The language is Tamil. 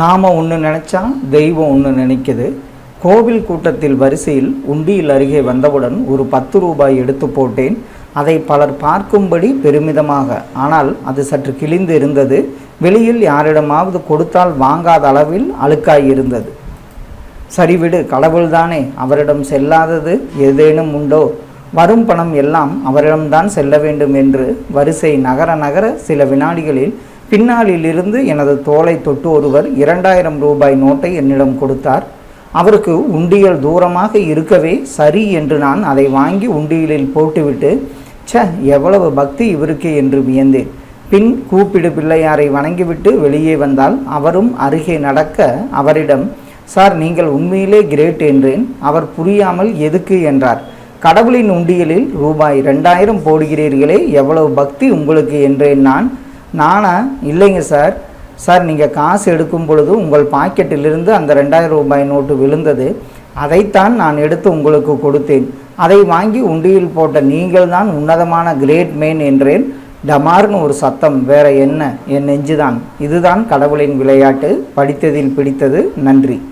நாம் ஒன்று நினச்சா தெய்வம் ஒன்று நினைக்குது. கோவில் கூட்டத்தில் வரிசையில் உண்டியில் அருகே வந்தவுடன் ஒரு பத்து ரூபாய் எடுத்து போட்டேன். அதை பலர் பார்க்கும்படி பெருமிதமாக. ஆனால் அது சற்று கிழிந்து இருந்தது. வெளியில் யாரிடமாவது கொடுத்தால் வாங்காத அளவில் அழுக்காய் இருந்தது. சரிவிடு கடவுள்தானே அவரிடம் செல்லாதது ஏதேனும் உண்டோ? வரும் பணம் எல்லாம் அவரிடம்தான் செல்ல வேண்டும் என்று வரிசை நகர நகர சில வினாடிகளில் பின்னாளிலிருந்து எனது தோலை தொட்டு ஒருவர் இரண்டாயிரம் ரூபாய் நோட்டை என்னிடம் கொடுத்தார். அவருக்கு உண்டியல் தூரமாக இருக்கவே சரி என்று நான் அதை வாங்கி உண்டியலில் போட்டுவிட்டு ச்ச எவ்வளவு பக்தி இவருக்கு என்று வியந்தேன். பின் கூப்பிடு பிள்ளையாரை வணங்கிவிட்டு வெளியே வந்தால் அவரும் அருகே நடக்க அவரிடம் சார் நீங்கள் உண்மையிலே கிரேட் என்றேன். அவர் புரியாமல் எதுக்கு என்றார். கடவுளின் உண்டியலில் ரூபாய் ரெண்டாயிரம் போடுகிறீர்களே எவ்வளவு பக்தி உங்களுக்கு என்றேன் நான். நானா? இல்லைங்க சார். சார் நீங்கள் காசு எடுக்கும் பொழுது உங்கள் பாக்கெட்டிலிருந்து அந்த ரெண்டாயிரம் ரூபாய் நோட்டு விழுந்தது. அதைத்தான் நான் எடுத்து உங்களுக்கு கொடுத்தேன். அதை வாங்கி உண்டியில் போட்ட நீங்கள் தான் உன்னதமான கிரேட் மேன் என்றேன். டமார்னு ஒரு சத்தம். வேற என்ன? என் நெஞ்சுதான். இதுதான் கடவுளின் விளையாட்டு. படித்ததில் பிடித்தது. நன்றி.